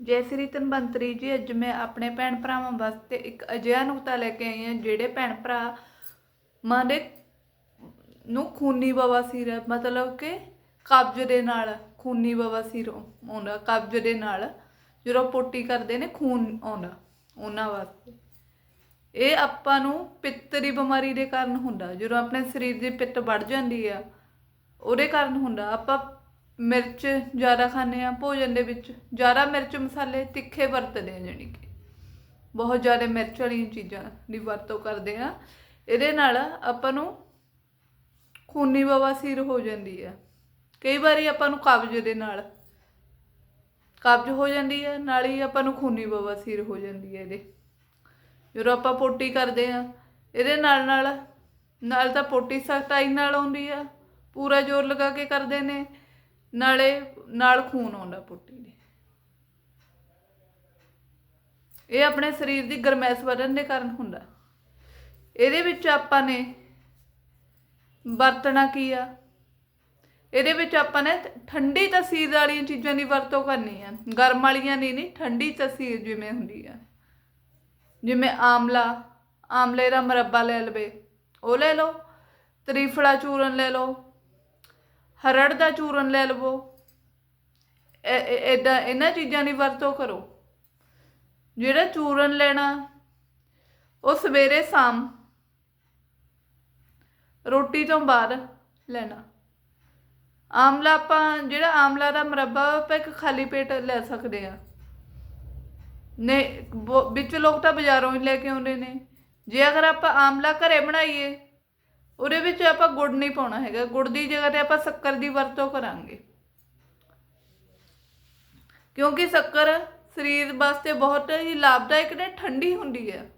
ਜੈ ਸ੍ਰੀ ਧਨਵੰਤਰੀ ਜੀ, ਅੱਜ ਮੈਂ ਆਪਣੇ ਭੈਣ ਭਰਾਵਾਂ ਵਾਸਤੇ ਇੱਕ ਅਜਿਹਾ ਨੁਕਤਾ ਲੈ ਕੇ ਆਈ ਹਾਂ, ਜਿਹੜੇ ਭੈਣ ਭਰਾ ਮਾਂ ਦੇ ਨੂੰ ਖੂਨੀ ਬਵਾਸੀਰ ਹੈ ਮਤਲਬ ਕਿ ਕਬਜ਼ ਦੇ ਨਾਲ, ਖੂਨੀ ਬਵਾਸੀਰ ਆਉਂਦਾ, ਕਬਜ਼ ਦੇ ਨਾਲ, ਜਦੋਂ ਪੋਟੀ ਕਰਦੇ ਨੇ, ਖੂਨ ਆਉਂਦਾ ਉਹਨਾਂ ਵਾਸਤੇ। ਇਹ ਆਪਾਂ ਨੂੰ ਪਿੱਤ ਦੀ ਬਿਮਾਰੀ ਦੇ ਕਾਰਨ ਹੁੰਦਾ, ਜਦੋਂ ਆਪਣੇ ਸਰੀਰ ਦੀ ਪਿੱਤ ਵੱਢ ਜਾਂਦੀ ਆ, ਉਹਦੇ ਕਾਰਨ ਹੁੰਦਾ। ਆਪਾਂ ਮਿਰਚ ਜ਼ਿਆਦਾ ਖਾਂਦੇ ਆ ਭੋਜਨ ਦੇ ਵਿੱਚ ਜ਼ਿਆਦਾ ਮਿਰਚ ਮਸਾਲੇ ਤਿੱਖੇ ਵਰਤਦੇ ਆ ਜਾਣੀ ਕਿ। ਬਹੁਤ ਜ਼ਿਆਦਾ ਮਿਰਚ ਵਾਲੀਆਂ ਚੀਜ਼ਾਂ ਦੀ ਵਰਤੋਂ ਕਰਦੇ ਆ ਇਹਦੇ ਨਾਲ ਆਪਾਂ ਨੂੰ ਖੂਨੀ ਬਵਾਸੀਰ ਹੋ ਜਾਂਦੀ ਆ ਕਈ ਵਾਰੀ ਆਪਾਂ ਨੂੰ ਕਬਜ਼ ਦੇ ਨਾਲ ਕਬਜ਼ ਹੋ ਜਾਂਦੀ ਹੈ, ਨਾਲ ਹੀ ਆਪਾਂ ਨੂੰ ਖੂਨੀ ਬਵਾਸੀਰ ਹੋ ਜਾਂਦੀ ਹੈ ਇਹਦੇ। ਜਦੋਂ ਆਪਾਂ ਪੋਟੀ ਕਰਦੇ ਆ ਇਹਦੇ ਨਾਲ ਨਾਲ ਨਾਲ ਤਾਂ ਪੋਟੀ ਸਖਤਾਈ ਨਾਲ ਆਉਂਦੀ ਆ ਪੂਰਾ ਜ਼ੋਰ ਲਗਾ ਕੇ ਕਰਦੇ ਨੇ। ਨਾਲੇ ਨਾਲ ਖੂਨ ਆਉਂਦਾ ਪੁੱਟੀ ਦੇ। ਇਹ ਆਪਣੇ ਸਰੀਰ ਦੀ ਗਰਮੈਸ਼ ਵਧਣ ਦੇ ਕਾਰਨ ਹੁੰਦਾ। ਇਹਦੇ ਵਿੱਚ ਆਪਾਂ ਨੇ ਵਰਤਣਾ ਕੀ ਆ? ਇਹਦੇ ਵਿੱਚ ਆਪਾਂ ਨੇ ਠੰਡੀ ਤਸੀਰ ਵਾਲੀਆਂ ਚੀਜ਼ਾਂ ਦੀ ਵਰਤੋਂ ਕਰਨੀ ਆ। ਗਰਮ ਵਾਲੀਆਂ ਨਹੀਂ ਨਹੀਂ, ਠੰਡੀ ਤਸੀਰ ਜਿਵੇਂ ਹੁੰਦੀ ਆ। ਜਿਵੇਂ ਆਮਲਾ, ਆਮਲੇ ਦਾ ਮਰੱਬਾ ਲੈ ਲਵੇ, ਉਹ ਲੈ ਲਓ। ਤਰੀਫਲਾ ਚੂਰਨ ਲੈ ਲਓ। ਹਰੜ ਦਾ ਚੂਰਨ ਲੈ ਲਵੋ। ਇਦਾਂ ਇਹਨਾਂ ਚੀਜ਼ਾਂ ਦੀ ਵਰਤੋਂ ਕਰੋ। ਜਿਹੜਾ ਚੂਰਨ ਲੈਣਾ, ਉਹ ਸਵੇਰੇ ਸ਼ਾਮ ਰੋਟੀ ਤੋਂ ਬਾਅਦ ਲੈਣਾ। ਆਮਲਾ ਆਪਾਂ, ਜਿਹੜਾ ਆਮਲਾ ਦਾ ਮੁਰੱਬਾ ਆਪਾਂ ਇੱਕ ਖਾਲੀ ਪੇਟ ਲੈ ਸਕਦੇ ਆ ਨੇ, ਬੋ- ਵਿੱਚ ਲੋਕ ਤਾਂ ਬਾਜ਼ਾਰੋਂ ਹੀ ਲੈ ਕੇ ਆਉਂਦੇ ਨੇ। ਜੇ ਅਗਰ ਆਪਾਂ ਆਮਲਾ ਘਰੇ ਬਣਾਈਏ ਉਹਦੇ ਵਿੱਚ ਆਪਾਂ ਗੁੜ ਨਹੀਂ ਪਾਉਣਾ ਹੈਗਾ। ਗੁੜ ਦੀ ਜਗ੍ਹਾ ਤੇ ਆਪਾਂ ਸ਼ੱਕਰ ਦੀ ਵਰਤੋਂ ਕਰਾਂਗੇ। ਕਿਉਂਕਿ ਸ਼ੱਕਰ ਸਰੀਰ ਵਾਸਤੇ ਬਹੁਤ ਹੀ ਲਾਭਦਾਇਕ ਤੇ ਠੰਡੀ ਹੁੰਦੀ ਹੈ।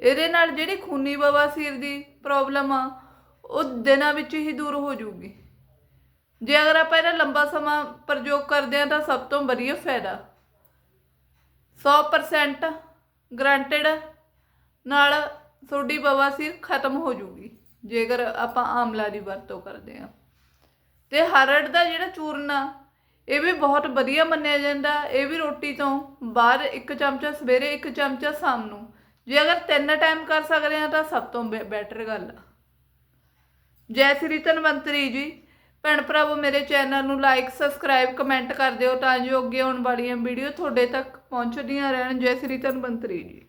ਇਹਦੇ ਨਾਲ ਜਿਹੜੀ ਖੂਨੀ ਬਵਾਸੀਰ ਦੀ ਪ੍ਰੋਬਲਮ ਆ, ਉਹ ਦਿਨਾਂ ਵਿੱਚ ਹੀ ਦੂਰ ਹੋ ਜਾਊਗੀ। ਜੇ ਅਗਰ ਆਪਾਂ ਇਹਦਾ ਲੰਬਾ ਸਮਾਂ ਪ੍ਰਯੋਗ ਕਰਦੇ ਹਾਂ ਤਾਂ ਸਭ ਤੋਂ ਵਧੀਆ ਫਾਇਦਾ। 100% ਗਰੰਟਡ ਨਾਲ ਤੁਹਾਡੀ ਬਵਾਸੀਰ ਖਤਮ ਹੋ ਜੂਗੀ ਜੇਕਰ ਆਪਾਂ ਆਮਲਾ ਦੀ ਵਰਤੋਂ ਕਰਦੇ ਹਾਂ। ਤੇ ਹਰੜ ਦਾ ਜਿਹੜਾ ਚੂਰਨ ਆ ਇਹ ਵੀ ਬਹੁਤ ਵਧੀਆ ਮੰਨਿਆ ਜਾਂਦਾ। ਇਹ ਵੀ ਰੋਟੀ ਤੋਂ ਬਾਅਦ ਇੱਕ ਚਮਚਾ, ਸਵੇਰੇ ਇੱਕ ਚਮਚਾ ਸ਼ਾਮ ਨੂੰ। ਜੇ ਅਗਰ ਤਿੰਨ ਟਾਈਮ ਕਰ ਸਕਦੇ ਆ ਤਾਂ ਸਭ ਤੋਂ ਬੈਟਰ ਗੱਲ ਆ। ਜੈ ਸ੍ਰੀ ਧਨਵੰਤਰੀ ਜੀ, ਭੈਣ ਭਰਾਵੋ, ਮੇਰੇ ਚੈਨਲ ਨੂੰ ਲਾਈਕ ਸਬਸਕ੍ਰਾਈਬ ਕਮੈਂਟ ਕਰ ਦਿਓ ਤਾਂ ਜੋ ਅੱਗੇ ਆਉਣ ਵਾਲੀਆਂ ਵੀਡੀਓ ਤੁਹਾਡੇ ਤੱਕ ਪਹੁੰਚਦੀਆਂ ਰਹਿਣ। ਜੈ ਸ੍ਰੀ ਧਨਵੰਤਰੀ ਜੀ।